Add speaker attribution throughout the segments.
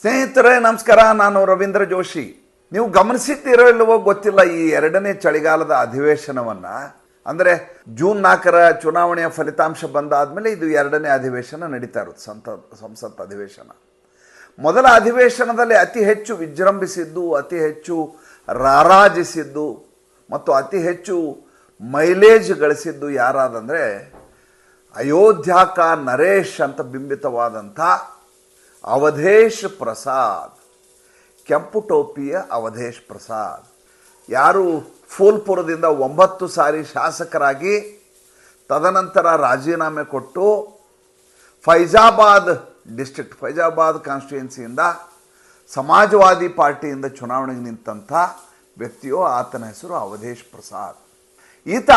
Speaker 1: ಸ್ನೇಹಿತರೇ, ನಮಸ್ಕಾರ. ನಾನು ರವೀಂದ್ರ ಜೋಶಿ. ನೀವು ಗಮನಿಸಿದ್ದೀರೋ ಇಲ್ಲವೋ ಗೊತ್ತಿಲ್ಲ, ಈ ಎರಡನೇ ಚಳಿಗಾಲದ ಅಧಿವೇಶನವನ್ನ. ಅಂದರೆ ಜೂನ್ ನಾಲ್ಕರ ಚುನಾವಣೆಯ ಫಲಿತಾಂಶ ಬಂದಾದ್ಮೇಲೆ ಇದು ಎರಡನೇ ಅಧಿವೇಶನ ನಡೀತಾ ಇರೋದು, ಸಂತ, ಸಂಸತ್ ಅಧಿವೇಶನ. ಮೊದಲ ಅಧಿವೇಶನದಲ್ಲಿ ಅತಿ ಹೆಚ್ಚು ವಿಜೃಂಭಿಸಿದ್ದು, ಅತಿ ಹೆಚ್ಚು ರಾರಾಜಿಸಿದ್ದು, ಮತ್ತು ಅತಿ ಹೆಚ್ಚು ಮೈಲೇಜ್ ಗಳಿಸಿದ್ದು ಯಾರಾದಂದರೆ ಅಯೋಧ್ಯಾಕ ನರೇಶ್ ಅಂತ ಬಿಂಬಿತವಾದಂಥ ಅವಧೇಶ್ ಪ್ರಸಾದ್. ಕೆಂಪು ಟೋಪಿಯ ಅವಧೇಶ್ ಪ್ರಸಾದ್. ಯಾರು ಫೂಲ್ಪುರದಿಂದ ಒಂಬತ್ತು ಸಾರಿ ಶಾಸಕರಾಗಿ ತದನಂತರ ರಾಜೀನಾಮೆ ಕೊಟ್ಟು ಫೈಜಾಬಾದ್ ಡಿಸ್ಟ್ರಿಕ್ಟ್, ಫೈಜಾಬಾದ್ ಕಾನ್ಸ್ಟಿಟ್ಯೂನ್ಸಿಯಿಂದ ಸಮಾಜವಾದಿ ಪಾರ್ಟಿಯಿಂದ ಚುನಾವಣೆಗೆ ನಿಂತಹ ವ್ಯಕ್ತಿಯೋ ಆತನ ಹೆಸರು ಅವಧೇಶ್ ಪ್ರಸಾದ್. ಈತ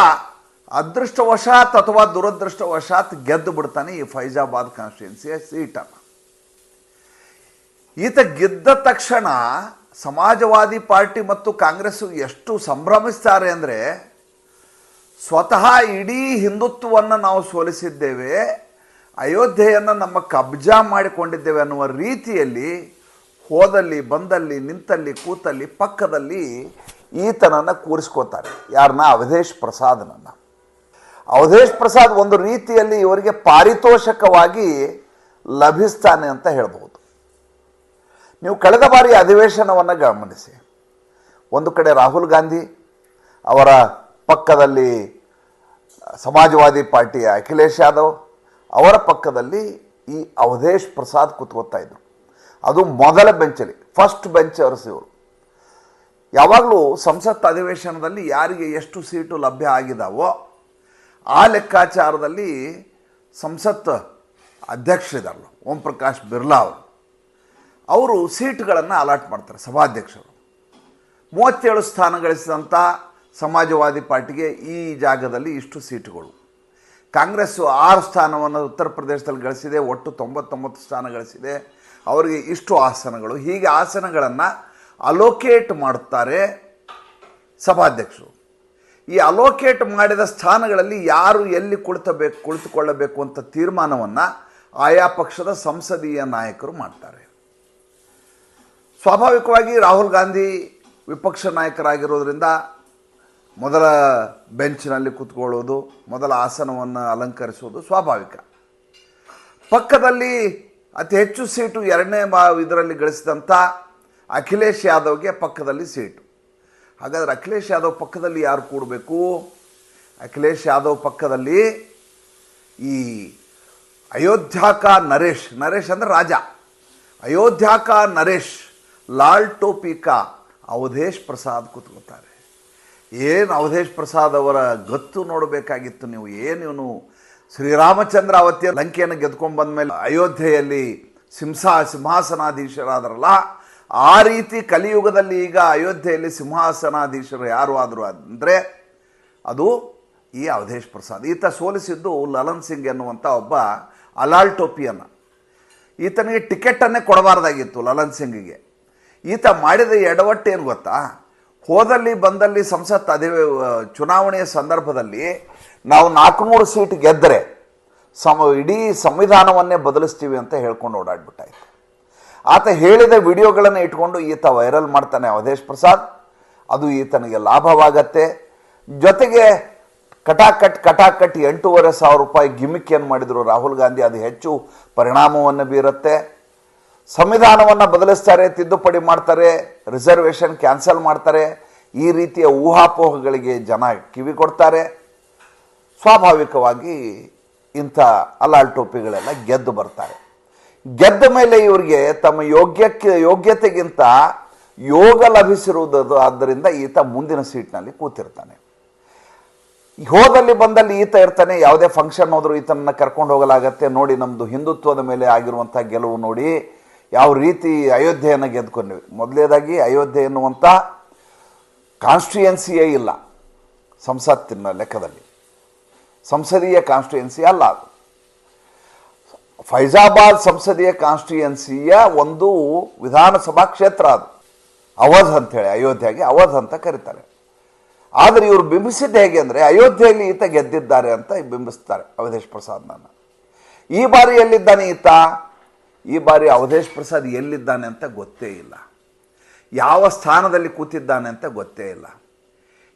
Speaker 1: ಅದೃಷ್ಟವಶಾತ್ ಅಥವಾ ದುರದೃಷ್ಟವಶಾತ್ ಗೆದ್ದು ಬಿಡ್ತಾನೆ ಈ ಫೈಜಾಬಾದ್ ಕಾನ್ಸ್ಟಿಟ್ಯೂನ್ಸಿಯ ಸೀಟನ್ನು. ಈತ ಗೆದ್ದ ತಕ್ಷಣ ಸಮಾಜವಾದಿ ಪಾರ್ಟಿ ಮತ್ತು ಕಾಂಗ್ರೆಸ್ ಎಷ್ಟು ಸಂಭ್ರಮಿಸ್ತಾರೆ ಅಂದರೆ ಸ್ವತಃ ಇಡೀ ಹಿಂದುತ್ವವನ್ನು ನಾವು ಸೋಲಿಸಿದ್ದೇವೆ, ಅಯೋಧ್ಯೆಯನ್ನು ನಮ್ಮ ಕಬ್ಜಾ ಮಾಡಿಕೊಂಡಿದ್ದೇವೆ ಅನ್ನುವ ರೀತಿಯಲ್ಲಿ ಹೋದಲ್ಲಿ, ಬಂದಲ್ಲಿ, ನಿಂತಲ್ಲಿ, ಕೂತಲ್ಲಿ, ಪಕ್ಕದಲ್ಲಿ ಈತನನ್ನು ಕೂರಿಸ್ಕೋತಾರೆ. ಯಾರನ್ನ ಅವಧೇಶ್ ಪ್ರಸಾದನನ್ನು. ಅವಧೇಶ್ ಪ್ರಸಾದ್ ಒಂದು ರೀತಿಯಲ್ಲಿ ಇವರಿಗೆ ಪಾರಿತೋಷಕವಾಗಿ ಲಭಿಸ್ತಾನೆ ಅಂತ ಹೇಳ್ಬೋದು ನೀವು ಕಳೆದ ಬಾರಿ ಅಧಿವೇಶನವನ್ನು ಗಮನಿಸಿ. ಒಂದು ಕಡೆ ರಾಹುಲ್ ಗಾಂಧಿ ಅವರ ಪಕ್ಕದಲ್ಲಿ ಸಮಾಜವಾದಿ ಪಾರ್ಟಿಯ ಅಖಿಲೇಶ್ ಯಾದವ್ ಅವರ ಪಕ್ಕದಲ್ಲಿ ಈ ಅವಧೇಶ್ ಪ್ರಸಾದ್ ಕೂತ್ಕೋತಾ ಇದ್ದರು ಅದು ಮೊದಲ ಬೆಂಚಲ್ಲಿ ಫಸ್ಟ್ ಬೆಂಚರ್ಸ್ ಇವರು. ಯಾವಾಗಲೂ ಸಂಸತ್ ಅಧಿವೇಶನದಲ್ಲಿ ಯಾರಿಗೆ ಎಷ್ಟು ಸೀಟು ಲಭ್ಯ ಆಗಿದಾವೋ ಆ ಲೆಕ್ಕಾಚಾರದಲ್ಲಿ ಸಂಸತ್ ಅಧ್ಯಕ್ಷರಿದಾರಲ್ಲ ಓಂ ಪ್ರಕಾಶ್ ಬಿರ್ಲಾ ಅವರು. ಅವರು ಸೀಟ್ಗಳನ್ನು ಅಲಾಟ್ ಮಾಡ್ತಾರೆ ಸಭಾಧ್ಯಕ್ಷರು. ಮೂವತ್ತೇಳು ಸ್ಥಾನ ಗಳಿಸಿದಂಥ ಸಮಾಜವಾದಿ ಪಾರ್ಟಿಗೆ ಈ ಜಾಗದಲ್ಲಿ ಇಷ್ಟು ಸೀಟುಗಳು. ಕಾಂಗ್ರೆಸ್ಸು ಆರು ಸ್ಥಾನವನ್ನು ಉತ್ತರ ಪ್ರದೇಶದಲ್ಲಿ ಗಳಿಸಿದೆ, ಒಟ್ಟು ತೊಂಬತ್ತೊಂಬತ್ತು ಸ್ಥಾನ ಗಳಿಸಿದೆ. ಅವರಿಗೆ ಇಷ್ಟು ಆಸನಗಳು. ಹೀಗೆ ಆಸನಗಳನ್ನು ಅಲೋಕೇಟ್ ಮಾಡುತ್ತಾರೆ ಸಭಾಧ್ಯಕ್ಷರು. ಈ ಅಲೋಕೇಟ್ ಮಾಡಿದ ಸ್ಥಾನಗಳಲ್ಲಿ ಯಾರು ಎಲ್ಲಿ ಕುಳಿತಬೇಕು, ಕುಳಿತುಕೊಳ್ಳಬೇಕು ಅಂತ ತೀರ್ಮಾನವನ್ನು ಆಯಾ ಪಕ್ಷದ ಸಂಸದೀಯ ನಾಯಕರು ಮಾಡ್ತಾರೆ. ಸ್ವಾಭಾವಿಕವಾಗಿ ರಾಹುಲ್ ಗಾಂಧಿ ವಿಪಕ್ಷ ನಾಯಕರಾಗಿರೋದ್ರಿಂದ ಮೊದಲ ಬೆಂಚ್ನಲ್ಲಿ ಕೂತ್ಕೊಳ್ಳೋದು, ಮೊದಲ ಆಸನವನ್ನು ಅಲಂಕರಿಸುವುದು ಸ್ವಾಭಾವಿಕ. ಪಕ್ಕದಲ್ಲಿ ಅತಿ ಹೆಚ್ಚು ಸೀಟು ಎರಡನೇ ಮಾ ಇದರಲ್ಲಿ ಗಳಿಸಿದಂಥ ಅಖಿಲೇಶ್ ಯಾದವ್ಗೆ ಪಕ್ಕದಲ್ಲಿ ಸೀಟು. ಹಾಗಾದರೆ ಅಖಿಲೇಶ್ ಯಾದವ್ ಪಕ್ಕದಲ್ಲಿ ಯಾರು ಕೂಡಬೇಕು? ಅಖಿಲೇಶ್ ಯಾದವ್ ಪಕ್ಕದಲ್ಲಿ ಈ ಅಯೋಧ್ಯಾಕ ನರೇಶ್ ನರೇಶ್ ಅಂದರೆ ರಾಜ. ಅಯೋಧ್ಯಾಕ ನರೇಶ್. ಲಾಲ್ ಟೋಪಿಕಾ ಅವಧೇಶ್ ಪ್ರಸಾದ್ ಕೂತ್ಕೋತಾರೆ ಏನು ಅವಧೇಶ್ ಪ್ರಸಾದ್ ಅವರ ಗತ್ತು ನೋಡಬೇಕಾಗಿತ್ತು ನೀವು? ಏನು ಇವನು ಶ್ರೀರಾಮಚಂದ್ರ ಅವತ್ತಿಯ ಲಂಕೆಯನ್ನು ಗೆದ್ಕೊಂಡು ಬಂದ ಮೇಲೆ ಅಯೋಧ್ಯೆಯಲ್ಲಿ ಸಿಂಹಾ ಸಿಂಹಾಸನಾಧೀಶರಾದ್ರಲ್ಲ, ಆ ರೀತಿ ಕಲಿಯುಗದಲ್ಲಿ ಈಗ ಅಯೋಧ್ಯೆಯಲ್ಲಿ ಸಿಂಹಾಸನಾಧೀಶರು ಯಾರು ಆದರೂ ಅಂದರೆ ಅದು ಈ ಅವಧೇಶ್ ಪ್ರಸಾದ್. ಈತ ಸೋಲಿಸಿದ್ದು ಲಲನ್ ಸಿಂಗ್ ಎನ್ನುವಂಥ ಒಬ್ಬ ಅಲಾಲ್ ಟೋಪಿಯನ್ನು. ಈತನಿಗೆ ಟಿಕೆಟನ್ನೇ ಕೊಡಬಾರ್ದಾಗಿತ್ತು ಲಲನ್ ಸಿಂಗಿಗೆ. ಈತ ಮಾಡಿದ ಎಡವಟ್ಟು ಏನು ಗೊತ್ತಾ? ಹೋದಲ್ಲಿ ಬಂದಲ್ಲಿ ಸಂಸತ್ ಅಧಿ ಚುನಾವಣೆಯ ಸಂದರ್ಭದಲ್ಲಿ ನಾವು ನಾಲ್ಕುನೂರು ಸೀಟ್ ಗೆದ್ದರೆ ಸಮ, ಇಡೀ ಸಂವಿಧಾನವನ್ನೇ ಬದಲಿಸ್ತೀವಿ ಅಂತ ಹೇಳ್ಕೊಂಡು ಓಡಾಡ್ಬಿಟ್ಟಾಯ್ತು. ಆತ ಹೇಳಿದ ವಿಡಿಯೋಗಳನ್ನು ಇಟ್ಕೊಂಡು ಈತ ವೈರಲ್ ಮಾಡ್ತಾನೆ ಅವಧೇಶ್ ಪ್ರಸಾದ್. ಅದು ಈತನಿಗೆ ಲಾಭವಾಗತ್ತೆ. ಜೊತೆಗೆ ಕಟಾಕಟ್ ಕಟಾಕಟ್ ಎಂಟೂವರೆ ಸಾವಿರ ರೂಪಾಯಿ ಗಿಮಿಕ್ ಏನು ಮಾಡಿದರು ರಾಹುಲ್ ಗಾಂಧಿ, ಅದು ಹೆಚ್ಚು ಪರಿಣಾಮವನ್ನು ಬೀರುತ್ತೆ. ಸಂವಿಧಾನವನ್ನು ಬದಲಿಸ್ತಾರೆ, ತಿದ್ದುಪಡಿ ಮಾಡ್ತಾರೆ ರಿಸರ್ವೇಷನ್ ಕ್ಯಾನ್ಸಲ್ ಮಾಡ್ತಾರೆ, ಈ ರೀತಿಯ ಊಹಾಪೋಹಗಳಿಗೆ ಜನ ಕಿವಿ ಕೊಡ್ತಾರೆ. ಸ್ವಾಭಾವಿಕವಾಗಿ ಇಂಥ ಅಲಾಲ್ ಟೋಪಿಗಳೆಲ್ಲ ಗೆದ್ದು ಬರ್ತಾರೆ. ಗೆದ್ದ ಮೇಲೆ ಇವರಿಗೆ ತಮ್ಮ ಯೋಗ್ಯಕ್ಕೆ, ಯೋಗ್ಯತೆಗಿಂತ ಯೋಗ ಲಭಿಸಿರುವುದು ಆದ್ದರಿಂದ ಈತ ಮುಂದಿನ ಸೀಟ್ನಲ್ಲಿ ಕೂತಿರ್ತಾನೆ. ಹೋದಲ್ಲಿ ಬಂದಲ್ಲಿ ಈತ ಇರ್ತಾನೆ, ಯಾವುದೇ ಫಂಕ್ಷನ್ ಹೋದರೂ ಈತನನ್ನು ಕರ್ಕೊಂಡು ಹೋಗಲಾಗತ್ತೆ. ನೋಡಿ ನಮ್ಮದು ಹಿಂದುತ್ವದ ಮೇಲೆ ಆಗಿರುವಂಥ ಗೆಲುವು ನೋಡಿ ಯಾವ ರೀತಿ ಅಯೋಧ್ಯೆಯನ್ನು ಗೆದ್ದುಕೊಂಡ್ವಿ ಮೊದಲೇದಾಗಿ ಅಯೋಧ್ಯೆ ಎನ್ನುವಂಥ ಕಾನ್ಸ್ಟಿಟ್ಯೂಯೆನ್ಸಿಯೇ ಇಲ್ಲ ಸಂಸತ್ತಿನ ಲೆಕ್ಕದಲ್ಲಿ. ಸಂಸದೀಯ ಕಾನ್ಸ್ಟಿಟ್ಯೂಯೆನ್ಸಿ ಅಲ್ಲ ಅದು. ಫೈಜಾಬಾದ್ ಸಂಸದೀಯ ಕಾನ್ಸ್ಟಿಟ್ಯೂಯೆನ್ಸಿಯ ಒಂದು ವಿಧಾನಸಭಾ ಕ್ಷೇತ್ರ ಅದು. ಅವಧ್ ಅಂಥೇಳಿ ಅಯೋಧ್ಯೆಗೆ ಅವಧ್ ಅಂತ ಕರೀತಾರೆ. ಆದರೆ ಇವರು ಬಿಂಬಿಸಿದ್ದು ಹೇಗೆ ಅಂದರೆ, ಅಯೋಧ್ಯೆಯಲ್ಲಿ ಈತ ಗೆದ್ದಿದ್ದಾರೆ ಅಂತ ಬಿಂಬಿಸ್ತಾರೆ ಅವಧೇಶ್ ಪ್ರಸಾದ್ನನ್ನು. ಈ ಬಾರಿ ಎಲ್ಲಿದ್ದಾನೆ ಈತ? ಈ ಬಾರಿ ಅವಧೇಶ್ ಪ್ರಸಾದ್ ಎಲ್ಲಿದ್ದಾನೆ ಅಂತ ಗೊತ್ತೇ ಇಲ್ಲ. ಯಾವ ಸ್ಥಾನದಲ್ಲಿ ಕೂತಿದ್ದಾನೆ ಅಂತ ಗೊತ್ತೇ ಇಲ್ಲ.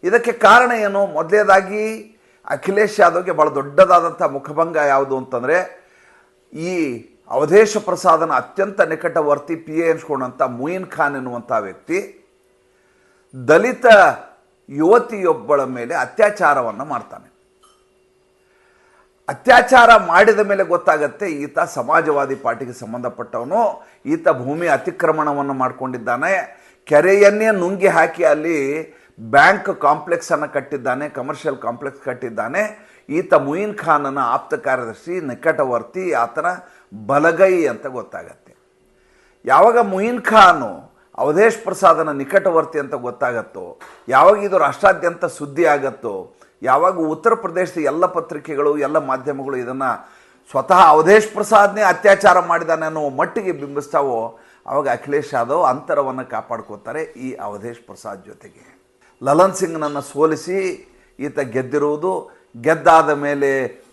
Speaker 1: ಇದಕ್ಕೆ ಕಾರಣ ಏನು? ಮೊದಲೇದಾಗಿ ಅಖಿಲೇಶ್ ಯಾದವ್ಗೆ ಭಾಳ ದೊಡ್ಡದಾದಂಥ ಮುಖಭಂಗ ಯಾವುದು ಅಂತಂದರೆ, ಈ ಅವಧೇಶ ಪ್ರಸಾದನ ಅತ್ಯಂತ ನಿಕಟವರ್ತಿ ಪಿ ಎ ಎನ್ಸ್ಕೊಂಡಂಥ ಮುಯಿನ್ ಖಾನ್ ಎನ್ನುವಂಥ ವ್ಯಕ್ತಿ, ದಲಿತ ಯುವತಿಯೊಬ್ಬಳ ಮೇಲೆ ಅತ್ಯಾಚಾರವನ್ನು ಮಾಡ್ತಾನೆ. ಅತ್ಯಾಚಾರ ಮಾಡಿದ ಮೇಲೆ ಗೊತ್ತಾಗತ್ತೆ ಈತ ಸಮಾಜವಾದಿ ಪಾರ್ಟಿಗೆ ಸಂಬಂಧಪಟ್ಟವನು. ಈತ ಭೂಮಿ ಅತಿಕ್ರಮಣವನ್ನು ಮಾಡಿಕೊಂಡಿದ್ದಾನೆ. ಕೆರೆಯನ್ನೇ ನುಂಗಿ ಹಾಕಿ ಅಲ್ಲಿ ಬ್ಯಾಂಕ್ ಕಾಂಪ್ಲೆಕ್ಸನ್ನು ಕಟ್ಟಿದ್ದಾನೆ ಕಮರ್ಷಿಯಲ್ ಕಾಂಪ್ಲೆಕ್ಸ್ ಕಟ್ಟಿದ್ದಾನೆ. ಈತ ಮುಯಿನ್ ಖಾನನ ಆಪ್ತ ಕಾರ್ಯದರ್ಶಿ, ನಿಕಟವರ್ತಿ, ಆತನ ಬಲಗೈ ಅಂತ ಗೊತ್ತಾಗತ್ತೆ. ಯಾವಾಗ ಮುಯಿನ್ ಖಾನು ಅವಧೇಶ್ ಪ್ರಸಾದನ ನಿಕಟವರ್ತಿ ಅಂತ ಗೊತ್ತಾಗತ್ತೋ, ಯಾವಾಗ ಇದು ರಾಷ್ಟ್ರಾದ್ಯಂತ ಸುದ್ದಿ ಆಗತ್ತೋ ಯಾವಾಗ ಉತ್ತರ ಪ್ರದೇಶದ ಎಲ್ಲ ಪತ್ರಿಕೆಗಳು, ಎಲ್ಲ ಮಾಧ್ಯಮಗಳು ಇದನ್ನು ಸ್ವತಃ ಅವಧೇಶ್ ಪ್ರಸಾದ್ನೇ ಅತ್ಯಾಚಾರ ಮಾಡಿದಾನೆ ಅನ್ನೋ ಮಟ್ಟಿಗೆ ಬಿಂಬಿಸ್ತಾವೋ, ಅವಾಗ ಅಖಿಲೇಶ್ ಯಾದವ್ ಅಂತರವನ್ನು ಕಾಪಾಡ್ಕೋತಾರೆ ಈ ಅವಧೇಶ್ ಪ್ರಸಾದ್ ಜೊತೆಗೆ. ಲಲನ್ ಸಿಂಗ್ನನ್ನು ಸೋಲಿಸಿ ಈತ ಗೆದ್ದಿರುವುದು, ಗೆದ್ದಾದ ಮೇಲೆ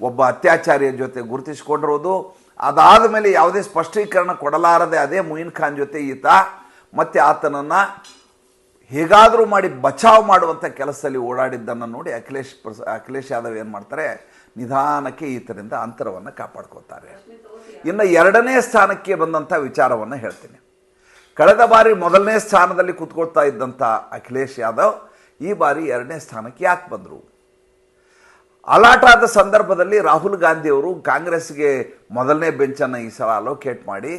Speaker 1: ಒಬ್ಬ ಅತ್ಯಾಚಾರಿಯ ಜೊತೆ ಗುರುತಿಸಿಕೊಂಡಿರುವುದು, ಅದಾದ ಮೇಲೆ ಯಾವುದೇ ಸ್ಪಷ್ಟೀಕರಣ ಕೊಡಲಾರದೆ ಅದೇ ಮುಯಿನ್ ಖಾನ್ ಜೊತೆ ಈತ, ಮತ್ತೆ ಆತನನ್ನು ಹೇಗಾದರೂ ಮಾಡಿ ಬಚಾವ್ ಮಾಡುವಂಥ ಕೆಲಸದಲ್ಲಿ ಓಡಾಡಿದ್ದನ್ನು ನೋಡಿ ಅಖಿಲೇಶ್ ಪ್ರಸ, ಅಖಿಲೇಶ್ ಯಾದವ್ ಏನು ಮಾಡ್ತಾರೆ? ನಿಧಾನಕ್ಕೆ ಈತರಿಂದ ಅಂತರವನ್ನು ಕಾಪಾಡ್ಕೋತಾರೆ ಇನ್ನು ಎರಡನೇ ಸ್ಥಾನಕ್ಕೆ ಬಂದಂಥ ವಿಚಾರವನ್ನು ಹೇಳ್ತೀನಿ. ಕಳೆದ ಬಾರಿ ಮೊದಲನೇ ಸ್ಥಾನದಲ್ಲಿ ಕೂತ್ಕೊಳ್ತಾ ಇದ್ದಂಥ ಅಖಿಲೇಶ್ ಯಾದವ್ ಈ ಬಾರಿ ಎರಡನೇ ಸ್ಥಾನಕ್ಕೆ ಯಾಕೆ ಬಂದರು? ಅಲಾಟಾದ ಸಂದರ್ಭದಲ್ಲಿ ರಾಹುಲ್ ಗಾಂಧಿಯವರು ಕಾಂಗ್ರೆಸ್ಗೆ ಮೊದಲನೇ ಬೆಂಚನ್ನು ಈ ಸಲ ಅಲೋಕೇಟ್ ಮಾಡಿ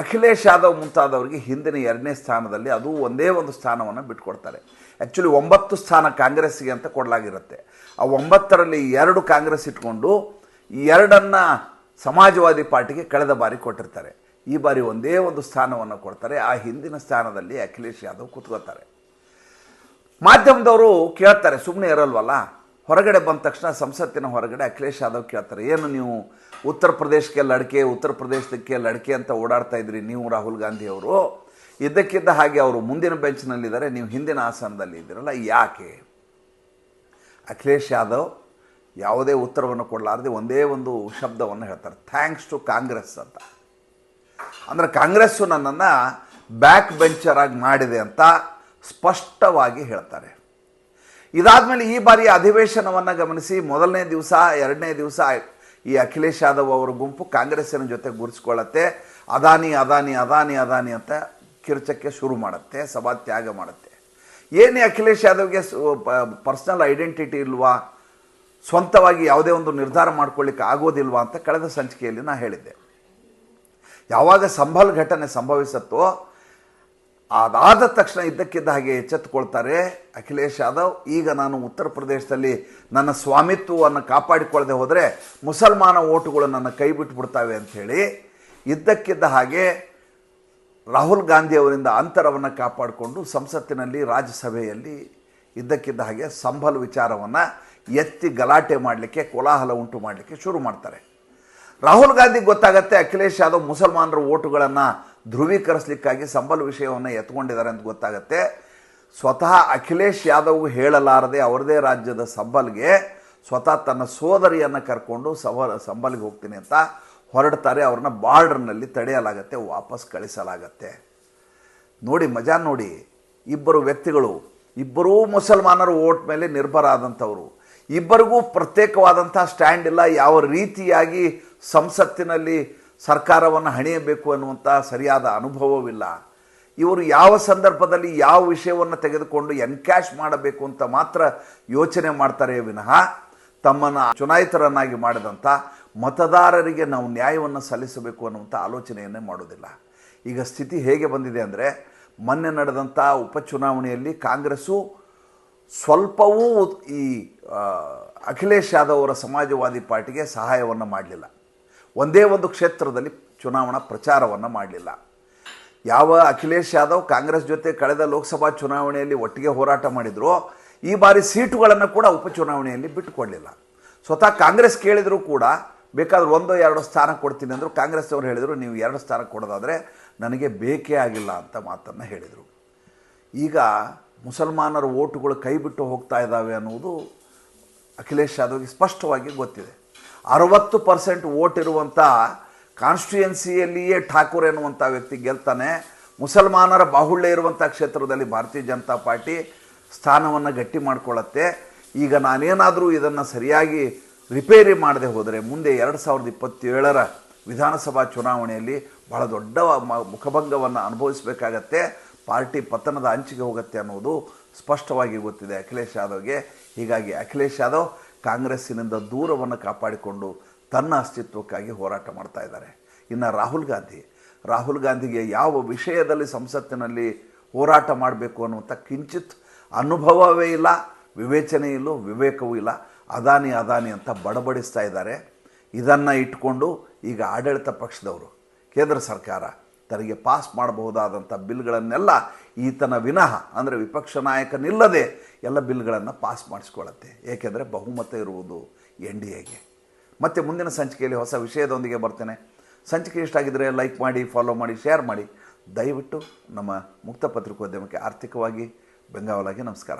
Speaker 1: ಅಖಿಲೇಶ್ ಯಾದವ್ ಮುಂತಾದವರಿಗೆ ಹಿಂದಿನ ಎರಡನೇ ಸ್ಥಾನದಲ್ಲಿ ಅದು ಒಂದೇ ಒಂದು ಸ್ಥಾನವನ್ನು ಬಿಟ್ಕೊಡ್ತಾರೆ. ಆ್ಯಕ್ಚುಲಿ ಒಂಬತ್ತು ಸ್ಥಾನ ಕಾಂಗ್ರೆಸ್ಸಿಗೆ ಅಂತ ಕೊಡಲಾಗಿರುತ್ತೆ. ಆ ಒಂಬತ್ತರಲ್ಲಿ ಎರಡು ಕಾಂಗ್ರೆಸ್ ಇಟ್ಕೊಂಡು ಎರಡನ್ನು ಸಮಾಜವಾದಿ ಪಾರ್ಟಿಗೆ ಕಳೆದ ಬಾರಿ ಕೊಟ್ಟಿರ್ತಾರೆ. ಈ ಬಾರಿ ಒಂದೇ ಒಂದು ಸ್ಥಾನವನ್ನು ಕೊಡ್ತಾರೆ. ಆ ಹಿಂದಿನ ಸ್ಥಾನದಲ್ಲಿ ಅಖಿಲೇಶ್ ಯಾದವ್ ಕೂತ್ಕೋತಾರೆ. ಮಾಧ್ಯಮದವರು ಕೇಳ್ತಾರೆ ಸುಮ್ಮನೆ ಇರಲ್ವಲ್ಲ? ಹೊರಗಡೆ ಬಂದ ತಕ್ಷಣ ಸಂಸತ್ತಿನ ಹೊರಗಡೆ ಅಖಿಲೇಶ್ ಯಾದವ್ ಕೇಳ್ತಾರೆ, ಏನು ನೀವು ಉತ್ತರ ಪ್ರದೇಶಕ್ಕೆ ಲಡ್ಕೆ, ಉತ್ತರ ಪ್ರದೇಶಕ್ಕೆ ಲಡ್ಕೆ ಅಂತ ಓಡಾಡ್ತಾ ಇದ್ರಿ ನೀವು ರಾಹುಲ್ ಗಾಂಧಿ ಅವರು. ಇದ್ದಕ್ಕಿದ್ದ ಹಾಗೆ ಅವರು ಮುಂದಿನ ಬೆಂಚ್ನಲ್ಲಿದ್ದಾರೆ. ನೀವು ಹಿಂದಿನ ಆಸನದಲ್ಲಿ ಇದ್ದೀರಲ್ಲ, ಯಾಕೆ? ಅಖಿಲೇಶ್ ಯಾದವ್ ಯಾವುದೇ ಉತ್ತರವನ್ನು ಕೊಡಲಾರದೆ ಒಂದೇ ಒಂದು ಶಬ್ದವನ್ನು ಹೇಳ್ತಾರೆ. ಥ್ಯಾಂಕ್ಸ್ ಟು ಕಾಂಗ್ರೆಸ್ ಅಂತ. ಅಂದರೆ ಕಾಂಗ್ರೆಸ್ಸು ನನ್ನನ್ನು ಬ್ಯಾಕ್ ಬೆಂಚರ್ ಆಗಿ ಮಾಡಿದೆ ಅಂತ ಸ್ಪಷ್ಟವಾಗಿ ಹೇಳ್ತಾರೆ. ಇದಾದ ಮೇಲೆ ಈ ಬಾರಿಯ ಅಧಿವೇಶನವನ್ನು ಗಮನಿಸಿ, ಮೊದಲನೇ ದಿವಸ, ಎರಡನೇ ದಿವಸ ಈ ಅಖಿಲೇಶ್ ಯಾದವ್ ಅವರ ಗುಂಪು ಕಾಂಗ್ರೆಸ್ಸಿನ ಜೊತೆ ಗುರುಸ್ಕೊಳ್ಳುತ್ತೆ. ಅದಾನಿ ಅದಾನಿ ಅದಾನಿ ಅದಾನಿ ಅಂತ ಕಿರ್ಚಕ್ಕೆ ಶುರು ಮಾಡುತ್ತೆ, ಸಭಾತ್ಯಾಗ ಮಾಡುತ್ತೆ. ಏನು ಅಖಿಲೇಶ್ ಯಾದವ್ಗೆ ಪರ್ಸ್ನಲ್ ಐಡೆಂಟಿಟಿ ಇಲ್ವಾ, ಸ್ವಂತವಾಗಿ ಯಾವುದೇ ಒಂದು ನಿರ್ಧಾರ ಮಾಡ್ಕೊಳ್ಳಿಕ್ಕೆ ಆಗೋದಿಲ್ವಾ ಅಂತ ಕಳೆದ ಸಂಚಿಕೆಯಲ್ಲಿ ನಾನು ಹೇಳಿದ್ದೆ. ಯಾವಾಗ ಸಂಭಲ್ ಘಟನೆ ಸಂಭವಿಸುತ್ತೋ ಅದಾದ ತಕ್ಷಣ ಇದ್ದಕ್ಕಿದ್ದ ಹಾಗೆ ಎಚ್ಚೆತ್ತುಕೊಳ್ತಾರೆ. ಅಖಿಲೇಶ್ ಯಾದವ್, ಈಗ ನಾನು ಉತ್ತರ ಪ್ರದೇಶದಲ್ಲಿ ನನ್ನ ಸ್ವಾಮಿತ್ವವನ್ನು ಕಾಪಾಡಿಕೊಳ್ಳದೆ ಹೋದರೆ ಮುಸಲ್ಮಾನ ಓಟುಗಳು ನನ್ನ ಕೈ ಬಿಟ್ಬಿಡ್ತಾವೆ ಅಂಥೇಳಿ ಇದ್ದಕ್ಕಿದ್ದ ಹಾಗೆ ರಾಹುಲ್ ಗಾಂಧಿ ಅವರಿಂದ ಅಂತರವನ್ನು ಕಾಪಾಡಿಕೊಂಡು ಸಂಸತ್ತಿನಲ್ಲಿ ರಾಜ್ಯಸಭೆಯಲ್ಲಿ ಇದ್ದಕ್ಕಿದ್ದ ಹಾಗೆ ಸಂಭಲ್ ವಿಚಾರವನ್ನು ಎತ್ತಿ ಗಲಾಟೆ ಮಾಡಲಿಕ್ಕೆ, ಕೋಲಾಹಲ ಉಂಟು ಮಾಡಲಿಕ್ಕೆ ಶುರು ಮಾಡ್ತಾರೆ. ರಾಹುಲ್ ಗಾಂಧಿಗೆ ಗೊತ್ತಾಗತ್ತೆ ಅಖಿಲೇಶ್ ಯಾದವ್ ಮುಸಲ್ಮಾನರ ಓಟುಗಳನ್ನು ಧ್ರುವೀಕರಿಸಲಿಕ್ಕಾಗಿ ಸಂಬಲ್ ವಿಷಯವನ್ನು ಎತ್ಕೊಂಡಿದ್ದಾರೆ ಅಂತ ಗೊತ್ತಾಗತ್ತೆ. ಸ್ವತಃ ಅಖಿಲೇಶ್ ಯಾದವ್ ಹೇಳಲಾರದೆ ಅವರದೇ ರಾಜ್ಯದ ಸಂಬಲ್ಗೆ ಸ್ವತಃ ತನ್ನ ಸೋದರಿಯನ್ನು ಕರ್ಕೊಂಡು ಸವ, ಸಂಬಲ್ಗೆ ಹೋಗ್ತೀನಿ ಅಂತ ಹೊರಡ್ತಾರೆ. ಅವ್ರನ್ನ ಬಾರ್ಡರ್ನಲ್ಲಿ ತಡೆಯಲಾಗತ್ತೆ, ವಾಪಸ್ ಕಳಿಸಲಾಗತ್ತೆ. ನೋಡಿ, ಮಜಾ ನೋಡಿ. ಇಬ್ಬರು ವ್ಯಕ್ತಿಗಳು, ಇಬ್ಬರೂ ಮುಸಲ್ಮಾನರು ಓಟ್ ಮೇಲೆ ನಿರ್ಭರ ಆದಂಥವರು. ಇಬ್ಬರಿಗೂ ಪ್ರತ್ಯೇಕವಾದಂಥ ಸ್ಟ್ಯಾಂಡ್ ಇಲ್ಲ. ಯಾವ ರೀತಿಯಾಗಿ ಸಂಸತ್ತಿನಲ್ಲಿ ಸರ್ಕಾರವನ್ನು ಹಣಿಯಬೇಕು ಅನ್ನುವಂಥ ಸರಿಯಾದ ಅನುಭವವಿಲ್ಲ. ಇವರು ಯಾವ ಸಂದರ್ಭದಲ್ಲಿ ಯಾವ ವಿಷಯವನ್ನು ತೆಗೆದುಕೊಂಡು ಎನ್ಕ್ಯಾಶ್ ಮಾಡಬೇಕು ಅಂತ ಮಾತ್ರ ಯೋಚನೆ ಮಾಡ್ತಾರೆ ವಿನಃ ತಮ್ಮನ್ನು ಚುನಾಯಿತರನ್ನಾಗಿ ಮಾಡಿದಂಥ ಮತದಾರರಿಗೆ ನಾವು ನ್ಯಾಯವನ್ನು ಸಲ್ಲಿಸಬೇಕು ಅನ್ನುವಂಥ ಆಲೋಚನೆಯನ್ನೇ ಮಾಡೋದಿಲ್ಲ. ಈಗ ಸ್ಥಿತಿ ಹೇಗೆ ಬಂದಿದೆ ಅಂದರೆ ಮೊನ್ನೆ ನಡೆದಂಥ ಉಪಚುನಾವಣೆಯಲ್ಲಿ ಕಾಂಗ್ರೆಸ್ಸು ಸ್ವಲ್ಪವೂ ಈ ಅಖಿಲೇಶ್ ಯಾದವ್ ಅವರ ಸಮಾಜವಾದಿ ಪಾರ್ಟಿಗೆ ಸಹಾಯವನ್ನು ಮಾಡಲಿಲ್ಲ. ಒಂದೇ ಒಂದು ಕ್ಷೇತ್ರದಲ್ಲಿ ಚುನಾವಣಾ ಪ್ರಚಾರವನ್ನು ಮಾಡಲಿಲ್ಲ. ಯಾವ ಅಖಿಲೇಶ್ ಯಾದವ್ ಕಾಂಗ್ರೆಸ್ ಜೊತೆ ಕಳೆದ ಲೋಕಸಭಾ ಚುನಾವಣೆಯಲ್ಲಿ ಒಟ್ಟಿಗೆ ಹೋರಾಟ ಮಾಡಿದ್ರು, ಈ ಬಾರಿ ಸೀಟುಗಳನ್ನು ಕೂಡ ಉಪಚುನಾವಣೆಯಲ್ಲಿ ಬಿಟ್ಟುಕೊಡಲಿಲ್ಲ. ಸ್ವತಃ ಕಾಂಗ್ರೆಸ್ ಕೇಳಿದರೂ ಕೂಡ ಬೇಕಾದ್ರೆ ಒಂದೋ ಎರಡು ಸ್ಥಾನ ಕೊಡ್ತೀನಿ ಅಂದರು ಕಾಂಗ್ರೆಸ್ ಅವರು ಹೇಳಿದರು, ನೀವು ಎರಡು ಸ್ಥಾನ ಕೊಡೋದಾದರೆ ನನಗೆ ಬೇಕೇ ಆಗಿಲ್ಲ ಅಂತ ಮಾತನ್ನು ಹೇಳಿದರು. ಈಗ ಮುಸಲ್ಮಾನರ ಓಟುಗಳು ಕೈ ಬಿಟ್ಟು ಹೋಗ್ತಾ ಇದ್ದಾವೆ ಅನ್ನುವುದು ಅಖಿಲೇಶ್ ಯಾದವ್ಗೆ ಸ್ಪಷ್ಟವಾಗಿ ಗೊತ್ತಿದೆ. ಅರವತ್ತು ಪರ್ಸೆಂಟ್ ವೋಟ್ ಇರುವಂಥ ಕಾನ್ಸ್ಟಿಟ್ಯುಯೆನ್ಸಿಯಲ್ಲಿಯೇ ಠಾಕೂರ್ ಎನ್ನುವಂಥ ವ್ಯಕ್ತಿ ಗೆಲ್ತಾನೆ. ಮುಸಲ್ಮಾನರ ಬಾಹುಳ್ಯ ಇರುವಂಥ ಕ್ಷೇತ್ರದಲ್ಲಿ ಭಾರತೀಯ ಜನತಾ ಪಾರ್ಟಿ ಸ್ಥಾನವನ್ನು ಗಟ್ಟಿ ಮಾಡಿಕೊಳ್ಳುತ್ತೆ. ಈಗ ನಾನೇನಾದರೂ ಇದನ್ನು ಸರಿಯಾಗಿ ರಿಪೇರಿ ಮಾಡದೆ ಹೋದರೆ ಮುಂದೆ ಎರಡು ಸಾವಿರದ ಇಪ್ಪತ್ತೇಳರ ವಿಧಾನಸಭಾ ಚುನಾವಣೆಯಲ್ಲಿ ಬಹಳ ದೊಡ್ಡ ಮುಖಭಂಗವನ್ನು ಅನುಭವಿಸಬೇಕಾಗತ್ತೆ. ಪಾರ್ಟಿ ಪತನದ ಅಂಚಿಗೆ ಹೋಗುತ್ತೆ ಅನ್ನೋದು ಸ್ಪಷ್ಟವಾಗಿ ಗೊತ್ತಿದೆ ಅಖಿಲೇಶ್ ಯಾದವ್ಗೆ. ಹೀಗಾಗಿ ಅಖಿಲೇಶ್ ಯಾದವ್ ಕಾಂಗ್ರೆಸ್ಸಿನಿಂದ ದೂರವನ್ನು ಕಾಪಾಡಿಕೊಂಡು ತನ್ನ ಅಸ್ತಿತ್ವಕ್ಕಾಗಿ ಹೋರಾಟ ಮಾಡ್ತಾ ಇದ್ದಾರೆ. ಇನ್ನು ರಾಹುಲ್ ಗಾಂಧಿ, ರಾಹುಲ್ ಗಾಂಧಿಗೆ ಯಾವ ವಿಷಯದಲ್ಲಿ ಸಂಸತ್ತಿನಲ್ಲಿ ಹೋರಾಟ ಮಾಡಬೇಕು ಅನ್ನುವಂಥ ಕಿಂಚಿತ್ ಅನುಭವವೇ ಇಲ್ಲ, ವಿವೇಚನೆ ಇಲ್ಲ, ವಿವೇಕವೂ ಇಲ್ಲ. ಅದಾನಿ ಅದಾನಿ ಅಂತ ಬಡಬಡಿಸ್ತಾ ಇದ್ದಾರೆ. ಇದನ್ನು ಇಟ್ಕೊಂಡು ಈಗ ಆಡಳಿತ ಪಕ್ಷದವರು, ಕೇಂದ್ರ ಸರ್ಕಾರ ತನಗೆ ಪಾಸ್ ಮಾಡಬಹುದಾದಂಥ ಬಿಲ್ಗಳನ್ನೆಲ್ಲ ಈತನ ವಿನಃ, ಅಂದರೆ ವಿಪಕ್ಷ ನಾಯಕನಿಲ್ಲದೆ ಎಲ್ಲ ಬಿಲ್ಗಳನ್ನು ಪಾಸ್ ಮಾಡಿಸ್ಕೊಳ್ಳುತ್ತೆ. ಏಕೆಂದರೆ ಬಹುಮತ ಇರುವುದು ಎನ್ ಡಿ ಎಗೆ. ಮತ್ತು ಮುಂದಿನ ಸಂಚಿಕೆಯಲ್ಲಿ ಹೊಸ ವಿಷಯದೊಂದಿಗೆ ಬರ್ತೇನೆ. ಸಂಚಿಕೆ ಇಷ್ಟಾಗಿದ್ದರೆ ಲೈಕ್ ಮಾಡಿ, ಫಾಲೋ ಮಾಡಿ, ಶೇರ್ ಮಾಡಿ. ದಯವಿಟ್ಟು ನಮ್ಮ ಮುಕ್ತ ಪತ್ರಿಕೋದ್ಯಮಕ್ಕೆ ಆರ್ಥಿಕವಾಗಿ ಬೆಂಗಾವಲಾಗಿ ನಮಸ್ಕಾರ.